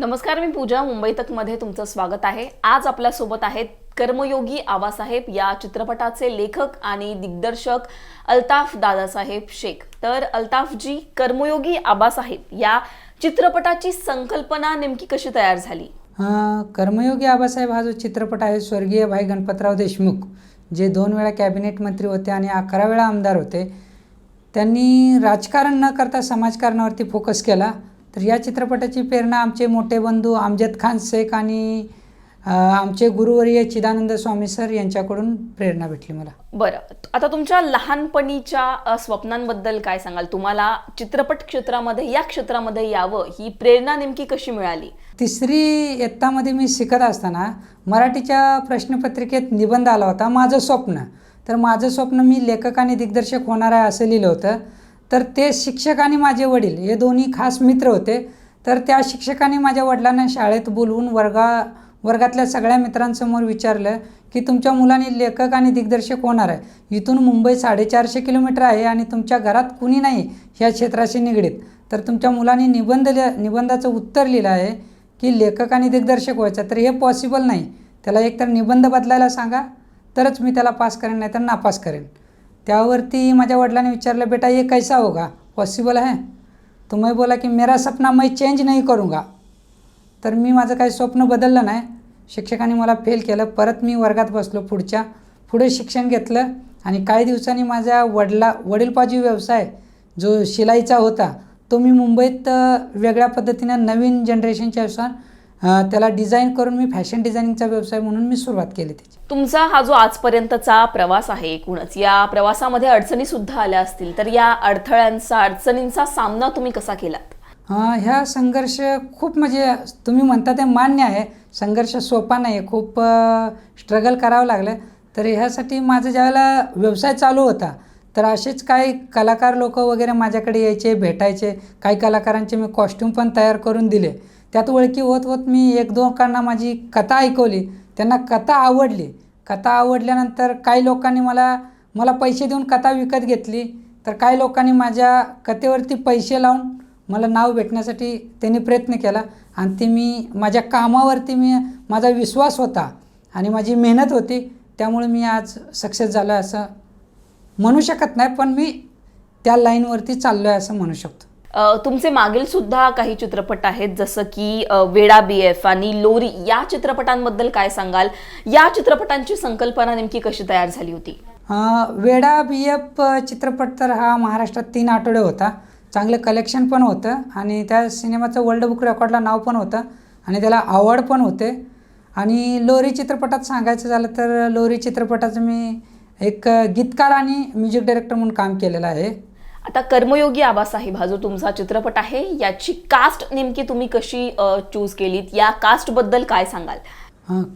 नमस्कार मी पूजा. मुंबई तकमध्ये तुमचं स्वागत आहे. आज आपल्यासोबत आहेत कर्मयोगी आबासाहेब या चित्रपटाचे लेखक आणि दिग्दर्शक अल्ताफ दादासाहेब शेख. तर अल्ताफजी कर्मयोगी आबासाहेब या चित्रपटाची संकल्पना नेमकी कशी तयार झाली? कर्मयोगी आबासाहेब हा जो चित्रपट आहे स्वर्गीय भाई गणपतराव देशमुख जे दोन वेळा कॅबिनेट मंत्री होते आणि अकरा वेळा आमदार होते त्यांनी राजकारण न करता समाजकारणावरती फोकस केला. तर या चित्रपटाची प्रेरणा आमचे मोठे बंधू अमजद खान शेख आणि आमचे गुरुवर्य चिदानंद स्वामी सर यांच्याकडून प्रेरणा भेटली मला. बरं. आता तुमच्या लहानपणीच्या स्वप्नांबद्दल काय सांगाल? तुम्हाला चित्रपट क्षेत्रामध्ये या क्षेत्रामध्ये यावं ही प्रेरणा नेमकी कशी मिळाली? तिसरी इयत्तामध्ये मी शिकत असताना मराठीच्या प्रश्नपत्रिकेत निबंध आला होता माझं स्वप्न. तर माझं स्वप्न मी लेखक आणि दिग्दर्शक होणार आहे असं लिहिलं होतं. तर ते शिक्षक आणि माझे वडील हे दोन्ही खास मित्र होते. तर त्या शिक्षकांनी माझ्या वडिलांना शाळेत बोलवून वर्गा वर्गातल्या सगळ्या मित्रांसमोर विचारलं की तुमच्या मुलाने लेखक आणि दिग्दर्शक होणार आहे. इथून मुंबई साडेचारशे किलोमीटर आहे आणि तुमच्या घरात कुणी नाही ह्या क्षेत्राशी निगडीत. तर तुमच्या मुलाने निबंध लिहा निबंधाचं उत्तर लिहिलं आहे की लेखक आणि दिग्दर्शक व्हायचं तर हे पॉसिबल नाही. त्याला एकतर निबंध बदलायला सांगा तरच मी त्याला पास करेन नाही तर नापास करेन. त्यावरती माझ्या वडिलांनी विचारलं बेटा ये कैसा होगा? पॉसिबल आहे तो मैं बोला की मेरा सपना मैं चेंज नाही करूंगा. तर मी माझं काही स्वप्न बदललं नाही. शिक्षकांनी मला फेल केलं. परत मी वर्गात बसलो पुढच्या. पुढे शिक्षण घेतलं आणि काही दिवसांनी माझ्या वडला वडीलपाजी व्यवसाय जो शिलाईचा होता तो मी मुंबईत वेगळ्या पद्धतीनं नवीन जनरेशनच्या अनुसार त्याला डिझाईन करून मी फॅशन डिझायनिंगचा व्यवसाय म्हणून मी सुरुवात केली त्याची. तुमचा हा जो आजपर्यंतचा प्रवास आहे एकूणच या प्रवासामध्ये अडचणी सुद्धा आल्या असतील तर या अडथळ्यांचा अडचणींचा सामना तुम्ही कसा केलात? ह्या संघर्ष खूप म्हणजे तुम्ही म्हणता ते मान्य आहे. संघर्ष सोपा नाही आहे खूप स्ट्रगल करावं लागलं. तर ह्यासाठी माझं ज्यावेळेला व्यवसाय चालू होता तर असेच काही कलाकार लोक वगैरे माझ्याकडे यायचे भेटायचे. काही कलाकारांचे मी कॉस्ट्यूम पण तयार करून दिले. त्यात ओळखी होत होत मी एक दोघांना माझी कथा ऐकवली. त्यांना कथा आवडली. कथा आवडल्यानंतर काही लोकांनी मला मला पैसे देऊन कथा विकत घेतली. तर काही लोकांनी माझ्या कथेवरती पैसे लावून मला नाव भेटण्यासाठी त्यांनी प्रयत्न केला. आणि ते मी माझ्या कामावरती मी माझा विश्वास होता आणि माझी मेहनत होती. त्यामुळे मी आज सक्सेस झालो असं म्हणू शकत नाही पण मी त्या लाईनवरती चाललो आहे असं म्हणू शकतो. तुमचे मागील सुद्धा काही चित्रपट आहेत जसं की वेडा बी एफ आणि लोरी. या चित्रपटांबद्दल काय सांगाल? या चित्रपटांची संकल्पना नेमकी कशी तयार झाली होती? वेडा बी एफ चित्रपट तर हा महाराष्ट्रात तीन आठवडे होता. चांगलं कलेक्शन पण होतं आणि त्या सिनेमाचं वर्ल्ड बुक रेकॉर्डला नाव पण होतं आणि त्याला अवॉर्ड पण होते. आणि लोरी चित्रपटात सांगायचं झालं तर लोरी चित्रपटाचं मी एक गीतकार आणि म्युझिक डायरेक्टर म्हणून काम केलेलं आहे. आता कर्मयोगी आबासाहेब हा जो तुमचा चित्रपट आहे याची कास्ट नेमकी तुम्ही कशी चूज केलीत? या कास्टबद्दल काय सांगाल?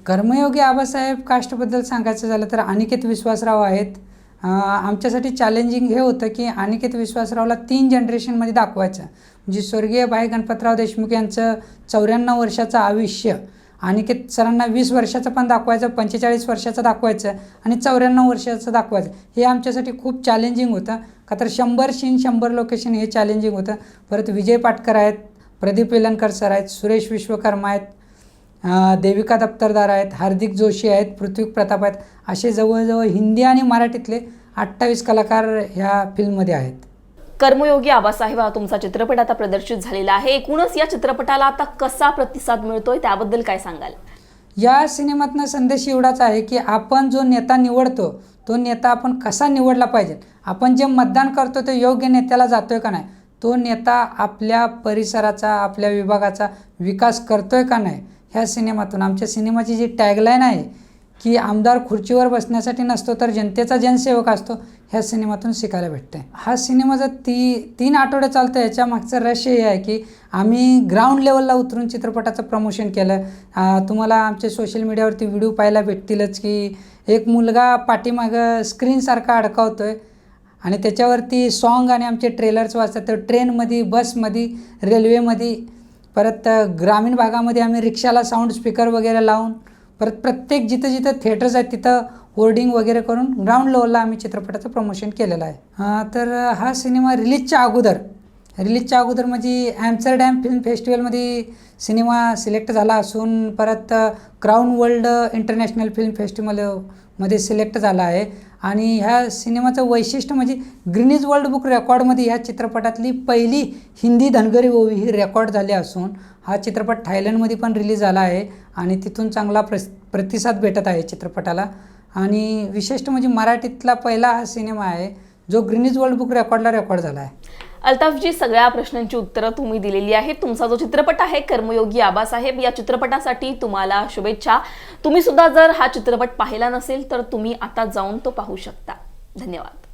कर्मयोगी आबासाहेब कास्टबद्दल सांगायचं झालं तर अनिकेत विश्वासराव आहेत. आमच्यासाठी चॅलेंजिंग हे होतं की अनिकेत विश्वासरावला तीन जनरेशनमध्ये दाखवायचं. म्हणजे स्वर्गीय भाई गणपतराव देशमुख यांचं चौऱ्याण्णव वर्षाचं आयुष्य. अनिकेत सरांना वीस वर्षाचं पण दाखवायचं पंचेचाळीस वर्षाचं दाखवायचं आणि चौऱ्याण्णव वर्षाचं दाखवायचं. हे आमच्यासाठी खूप चॅलेंजिंग होतं. का तर शंभर सीन शंभर लोकेशन हे चॅलेंजिंग होतं. परत विजय पाटकर आहेत प्रदीप वेलणकर सर आहेत सुरेश विश्वकर्मा आहेत देविका दप्तरदार आहेत हार्दिक जोशी आहेत पृथ्वी प्रताप आहेत. असे जवळजवळ हिंदी आणि मराठीतले अठ्ठावीस कलाकार ह्या फिल्ममध्ये आहेत. कर्मयोगी आबासाहेब हा तुमचा चित्रपट आता प्रदर्शित झालेला आहे. एकूणच या चित्रपटाला आता कसा प्रतिसाद मिळतोय त्याबद्दल काय सांगाल? या सिनेमातनं संदेश एवढाच आहे की आपण जो नेता निवडतो तो नेता आपण कसा निवडला पाहिजे? आपण जे मतदान करतो ते योग्य नेत्याला जातोय का नाही? तो नेता आपल्या परिसराचा आपल्या विभागाचा विकास करतोय का नाही? ह्या सिनेमातून आमच्या सिनेमाची जी टॅगलाईन आहे की आमदार खुर्चीवर बसण्यासाठी नसतो तर जनतेचा जनसेवक असतो. ह्या सिनेमातून शिकायला भेटते. हा सिनेमा जर ती तीन आठवडे चालतं याच्या मागचं रहस्य हे आहे की आम्ही ग्राउंड लेवलला उतरून चित्रपटाचं प्रमोशन केलं. तुम्हाला आमचे सोशल मीडियावरती व्हिडिओ पाहायला भेटतीलच की एक मुलगा पाठीमागं स्क्रीनसारखा अडकावतो आहे आणि त्याच्यावरती सॉन्ग आणि आमचे ट्रेलर्स वाचतात तर ट्रेनमध्ये बसमध्ये रेल्वेमध्ये परत ग्रामीण भागामध्ये आम्ही रिक्षाला साऊंड स्पीकर वगैरे लावून परत प्रत्येक जिथं जिथं थिएटर्स आहेत तिथं होर्डिंग वगैरे करून ग्राउंड लेवलला आम्ही चित्रपटाचं प्रमोशन केलेलं आहे. तर हा सिनेमा रिलीजच्या अगोदर रिलीजच्या अगोदर म्हणजे ॲम्स्टरडॅम फिल्म फेस्टिवलमध्ये सिनेमा सिलेक्ट झाला असून परत क्राऊन वर्ल्ड इंटरनॅशनल फिल्म फेस्टिवलमध्ये सिलेक्ट झाला आहे. आणि ह्या सिनेमाचं वैशिष्ट्य म्हणजे ग्रीनिज वर्ल्ड बुक रेकॉर्डमध्ये ह्या चित्रपटातली पहिली हिंदी धनगरी ओवी ही रेकॉर्ड झाली असून हा चित्रपट थायलंडमध्ये पण रिलीज झाला आहे. आणि तिथून चांगला प्रस प्रतिसाद भेटत आहे चित्रपटाला. आणि विशिष्ट म्हणजे मराठीतला पहिला हा सिनेमा आहे जो ग्रीनिज वर्ल्ड बुक रेकॉर्डला रेकॉर्ड झाला आहे अल्ताफजी सगळ्या प्रश्नांची उत्तरं तुम्ही दिलेली आहेत. तुमचा जो चित्रपट आहे कर्मयोगी आबासाहेब या चित्रपटासाठी तुम्हाला शुभेच्छा. तुम्ही सुद्धा जर हा चित्रपट पाहिला नसेल तर तुम्ही आता जाऊन तो पाहू शकता. धन्यवाद.